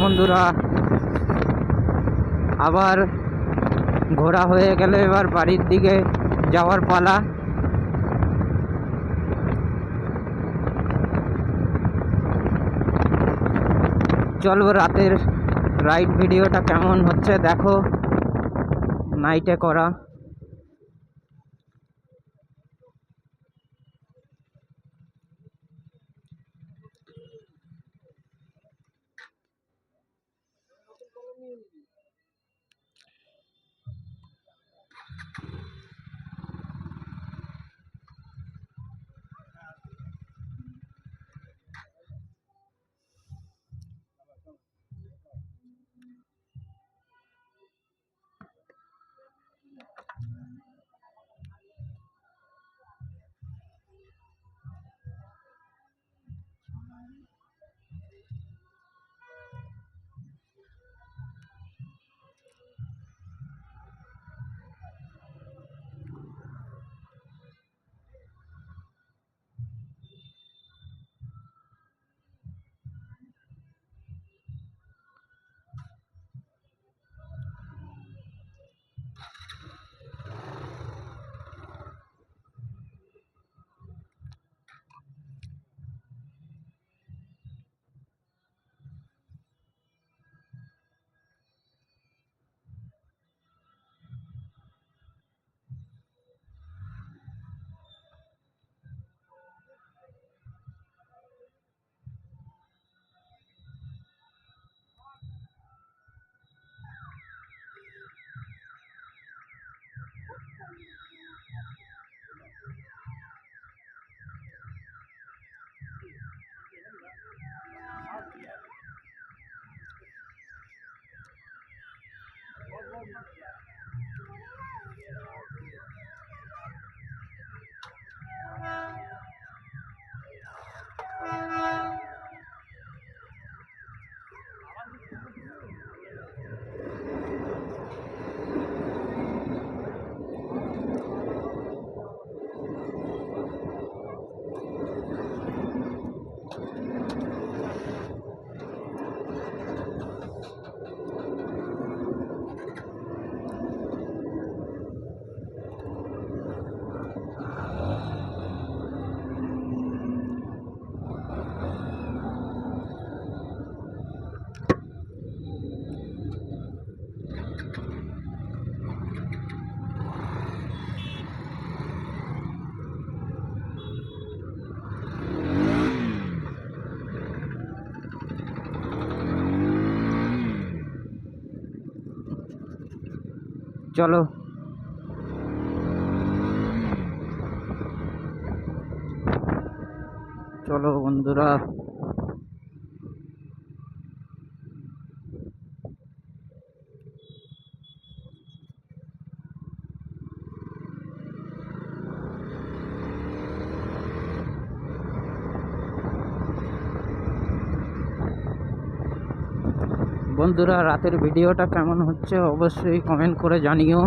বন্ধুরা। আবার ঘোরা হয়ে গেলে এবার বাড়ির দিকে যাওয়ার পালা। চলো রাতের রাইড ভিডিওটা কেমন হচ্ছে দেখো। নাইটে করা। community. চলো। চলো বন্ধুরা। বন্ধুরা রাতের ভিডিওটা কেমন হচ্ছে অবশ্যই কমেন্ট করে জানিও।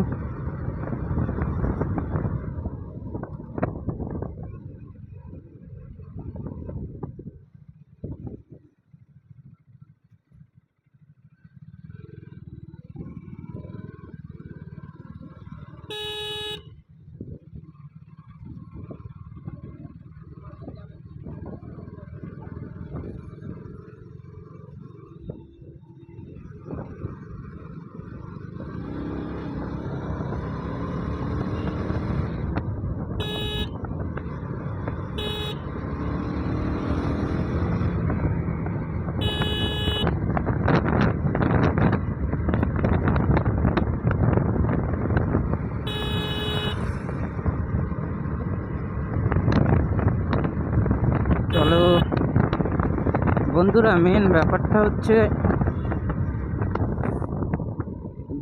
বন্ধুরা মেন ব্যাপারটা হচ্ছে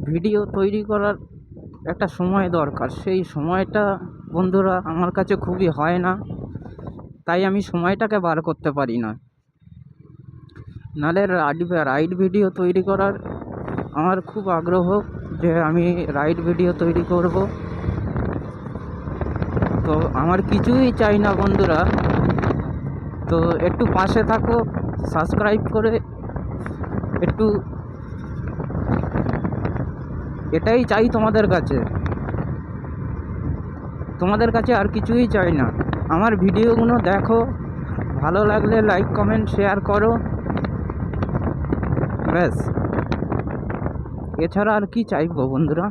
ভিডিও তৈরি করার একটা সময় দরকার। সেই সময়টা বন্ধুরা, আমার কাছে খুবই হয় না, তাই আমি সময়টাকে বার করতে পারি না। নাহলে রাইড রাইড ভিডিও তৈরি করার আমার খুব আগ্রহ যে আমি রাইড ভিডিও তৈরি করব। তো আমার কিছুই চাই না বন্ধুরা। তো একটু পাশে থাকো। সাবস্ক্রাইব করে একটু এটাই চাই তোমাদের কাছে। তোমাদের কাছে আর কিছুই চাই না। আমার ভিডিওগুলো দেখো, ভালো লাগলে লাইক কমেন্ট শেয়ার করো। ব্যাস। এছাড়া আর কি চাইব বন্ধুরা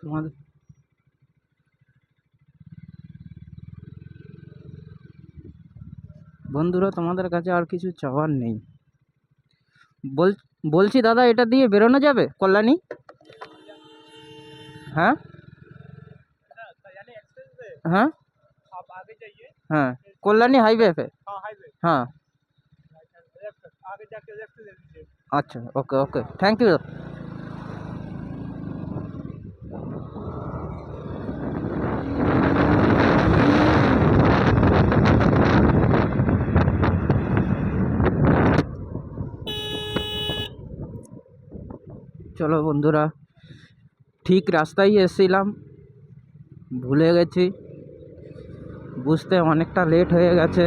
তোমাদের বন্ধুরা, তোমাদের কাছে আর কিছু চাওয়ার নেই। বল, বলছি দাদা, এটা দিয়ে বেরোনো যাবে কল্যাণী? হ্যাঁ? হ্যাঁ? হ্যাঁ কল্যাণী হাইওয়ে पे হ্যাঁ। আচ্ছা ওকে ওকে থ্যাংক ইউ চলো বন্ধুরা ঠিক রাস্তায় এসেছিলাম ভুলে গেছি বুঝতে অনেকটা লেট হয়ে গেছে।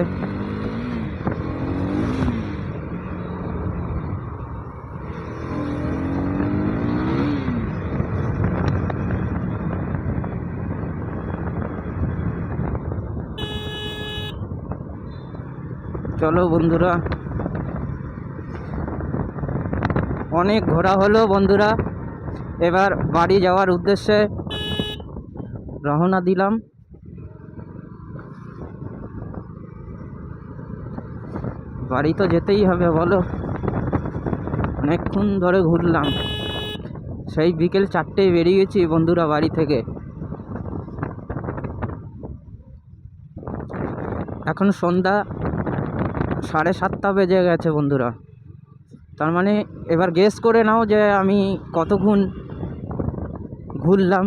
চলো বন্ধুরা অনেক ঘোরা হলো বন্ধুরা। এবার বাড়ি যাওয়ার উদ্দেশ্যে রওনা দিলাম। বাড়ি তো যেতেই হবে, বলো। অনেকক্ষণ ধরে ঘুরলাম। সেই বিকেল চারটেয় বেরিয়েছি বন্ধুরা বাড়ি থেকে। এখন সন্ধ্যা সাড়ে সাতটা বেজে গেছে বন্ধুরা। তার মানে এবার গেস করে নাও যে আমি কতক্ষণ ঘুরলাম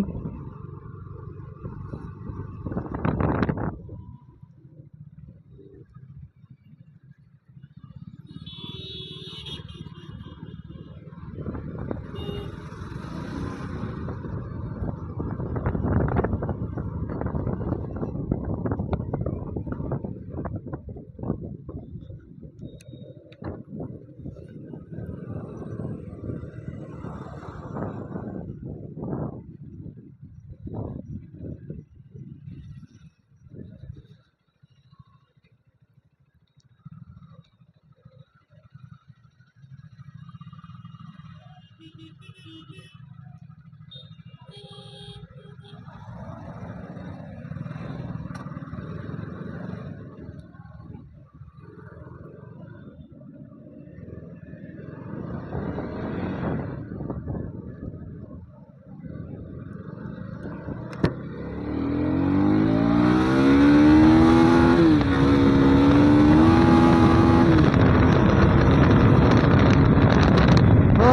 ও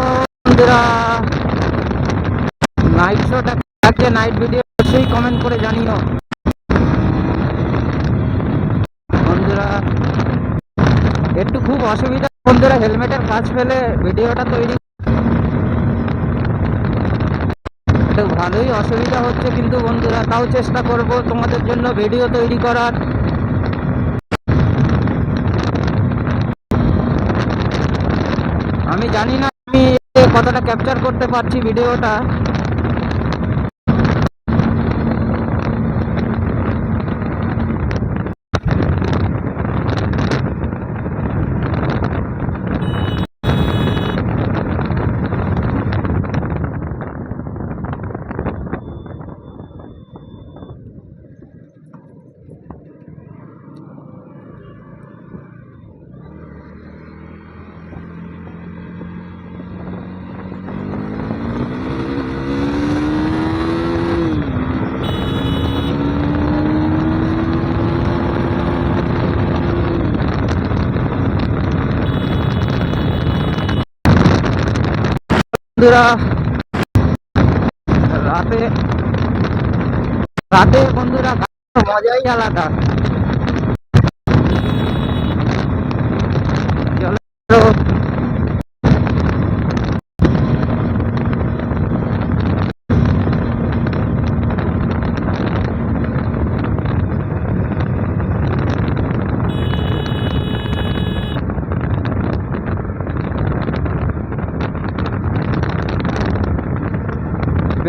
বন্ধুরা নাইট শোটা লাগছে নাইট ভিডিও অবশ্যই কমেন্ট করে জানিও বন্ধুরা একটু খুব অসুবিধা বন্ধুরা কাজ ফেলে ভিডিওটা তৈরি। একটু ভালোই অসুবিধা হচ্ছে কিন্তু বন্ধুরা, তাও চেষ্টা করব তোমাদের জন্য ভিডিও তৈরি করার। আমি জানি না আমি কতটা ক্যাপচার করতে পারছি ভিডিওটা। বন্ধুরা রাতে রাতে বন্ধুরা মজাই আলাদা চলো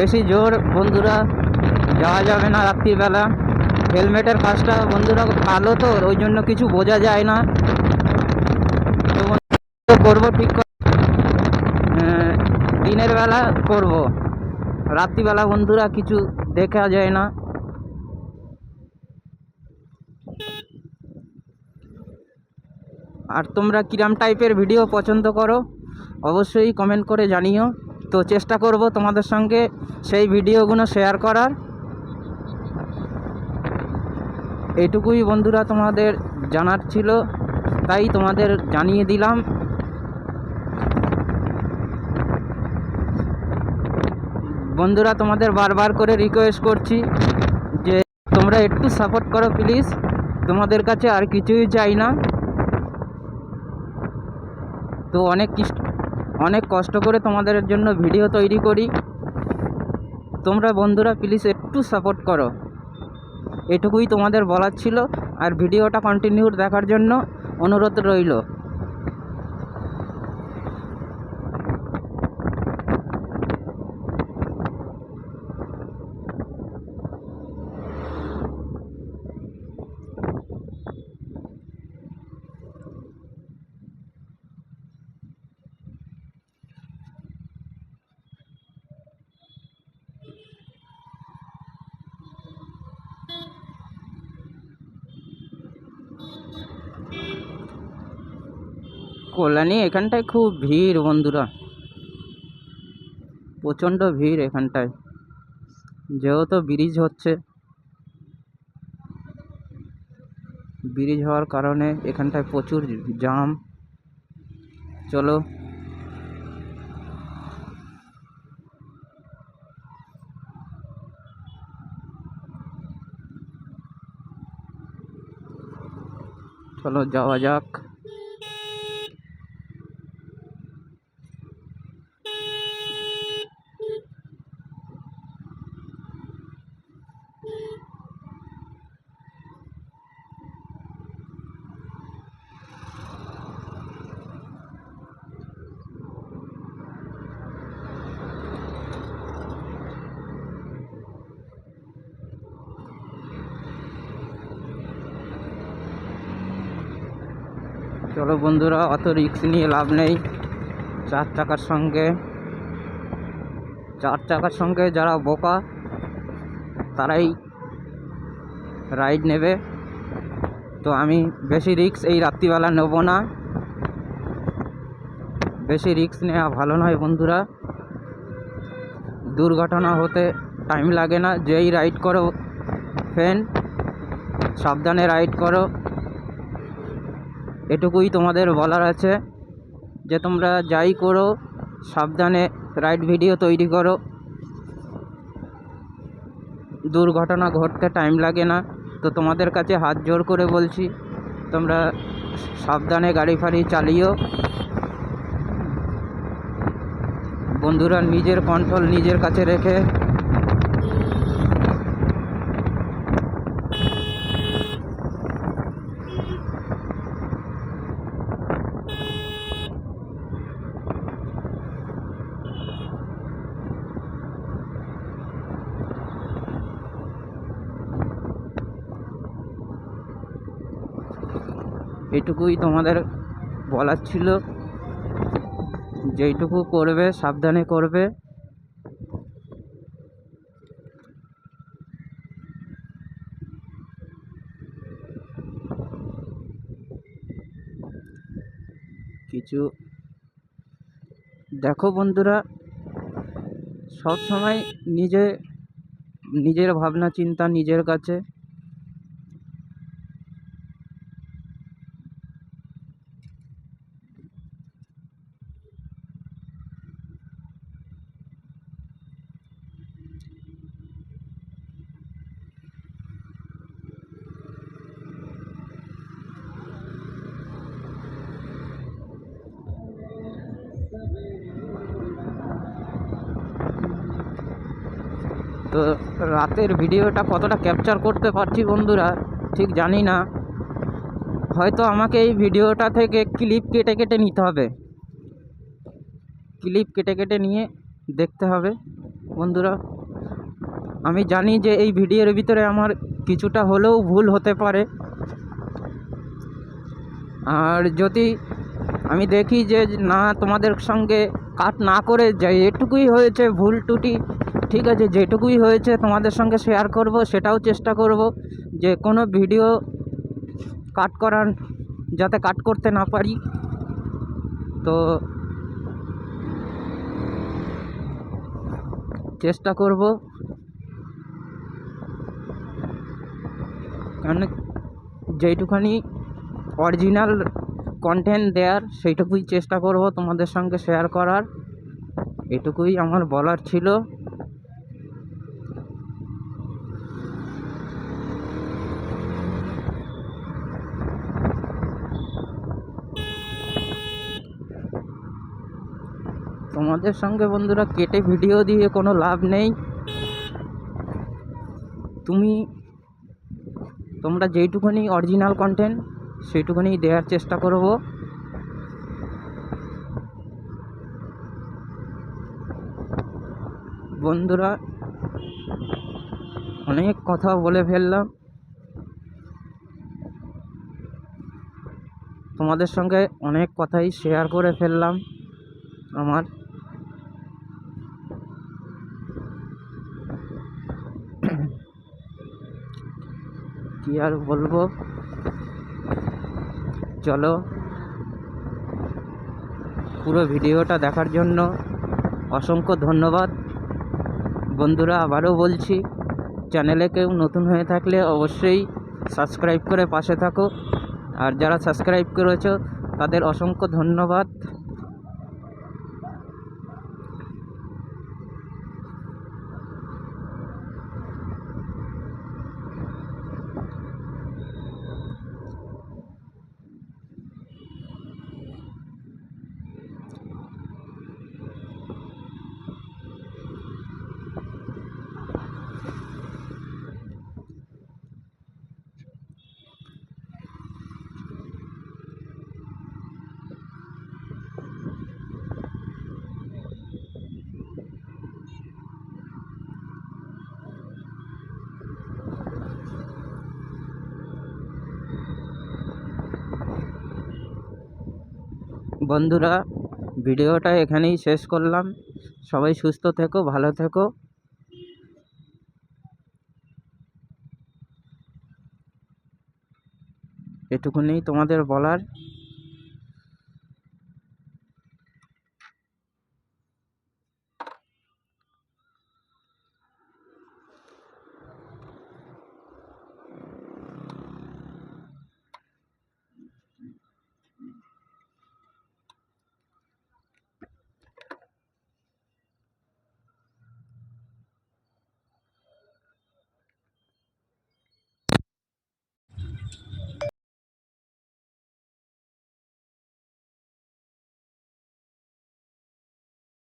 বেশি জোর, বন্ধুরা, যাওয়া যাবে না রাত্রিবেলা। হেলমেটের কাজটা, বন্ধুরা কালো তো, ওই জন্য কিছু বোঝা যায় না। তো করব ঠিক দিনের বেলা করব। রাত্রিবেলা, বন্ধুরা, কিছু দেখা যায় না। আর তোমরা কিরাম টাইপের ভিডিও পছন্দ করো, অবশ্যই কমেন্ট করে জানিও। তো চেষ্টা করব তোমাদের সঙ্গে সেই ভিডিওগুলো শেয়ার করার। এইটুকুই বন্ধুরা তোমাদের জানার ছিল, তাই তোমাদের জানিয়ে দিলাম। বন্ধুরা তোমাদের বারবার করে রিকোয়েস্ট করছি যে তোমরা একটু সাপোর্ট করো প্লিজ তোমাদের কাছে আর কিছুই চাই না। তো অনেক অনেক কষ্ট করে তোমাদের জন্য ভিডিও তৈরি করি। তোমরা বন্ধুরা প্লিজ একটু সাপোর্ট করো। এটুকুই তোমাদের বলার ছিল। আর ভিডিওটা কন্টিনিউ দেখার জন্য অনুরোধ রইল। কল্যাণী এখানটায় খুব ভিড় বন্ধুরা। প্রচণ্ড ভিড় এখানটায়। যেহেতু ব্রিজ হচ্ছে। ব্রিজ হওয়ার কারণে এখানটায় প্রচুর জাম চলো। চলো যাওয়া যাক। চলো বন্ধুরা অত রিক্স নিয়ে লাভ নেই। চার চাকার সঙ্গে, চার চাকার সঙ্গে যারা বোকা, তারাই রাইড নেবে। তো আমি বেশি রিস্ক এই রাত্রিবেলা নেব না। বেশি রিক্স নেওয়া ভালো নয় বন্ধুরা। দুর্ঘটনা হতে টাইম লাগে না। যেই রাইড করো ফ্রেন্ড সাবধানে রাইড করো। এটুকুই তোমাদের বলার আছে যে তোমরা যাই করো, সাবধানে রাইড ভিডিও তৈরি করো। দুর্ঘটনা ঘটতে টাইম লাগে না। তো তোমাদের কাছে হাত জোর করে বলছি, তোমরা সাবধানে গাড়ি ফাড়ি চালিও। বন্ধুরা নিজের কন্ট্রোল নিজের কাছে রেখে এটুকুই তোমাদের বলার ছিল। যেইটুকু করবে, সাবধানে করবে। কিছু দেখো বন্ধুরা সব সময় নিজে, নিজের ভাবনা চিন্তা নিজের কাছে তো রাতের ভিডিওটা কতটা ক্যাপচার করতে পারছি বন্ধুরা, ঠিক জানি না। হয়তো আমাকে এই ভিডিওটা থেকে ক্লিপ কেটে কেটে নিতে হবে। ক্লিপ কেটে কেটে নিয়ে দেখতে হবে। বন্ধুরা, আমি জানি যে এই ভিডিওর ভিতরে আমার কিছুটা হলেও ভুল হতে পারে। আর যদি আমি দেখি যে না তোমাদের সঙ্গে কাট না করে যে এটুকুই হয়েছে ভুল টুটি ঠিক আছে, যেটুকুই হয়েছে তোমাদের সঙ্গে শেয়ার করব, সেটাও চেষ্টা করব যে কোনো ভিডিও কাট করার, যাতে কাট করতে না পারি। তো চেষ্টা করব। কারণ যেইটুখানি অরিজিনাল কন্টেন্ট দেওয়ার সেইটুকুই চেষ্টা করব তোমাদের সঙ্গে শেয়ার করার। এটুকুই আমার বলার ছিল। তোমাদের সঙ্গে বন্ধুরা কেটে ভিডিও দিয়ে কোনো লাভ নেই। তুমি তোমরা যেইটুকুনি অরিজিনাল কন্টেন্ট সেইটুকুনি দেওয়ার চেষ্টা করব। বন্ধুরা, অনেক কথা বলে ফেললাম। তোমাদের সঙ্গে অনেক কথাই শেয়ার করে ফেললাম আমার। কি আর বলব? চলো, পুরো ভিডিওটা দেখার জন্য অসংখ্য ধন্যবাদ। বন্ধুরা, আবারও বলছি, চ্যানেলে কেউ নতুন হয়ে থাকলে অবশ্যই সাবস্ক্রাইব করে পাশে থাকো। আর যারা সাবস্ক্রাইব করেছ, তাদের অসংখ্য ধন্যবাদ। বন্ধুরা ভিডিওটা এখানেই শেষ করলাম। সবাই সুস্থ থেকো ভালো থেকো। এটুকুনি তোমাদের বলার।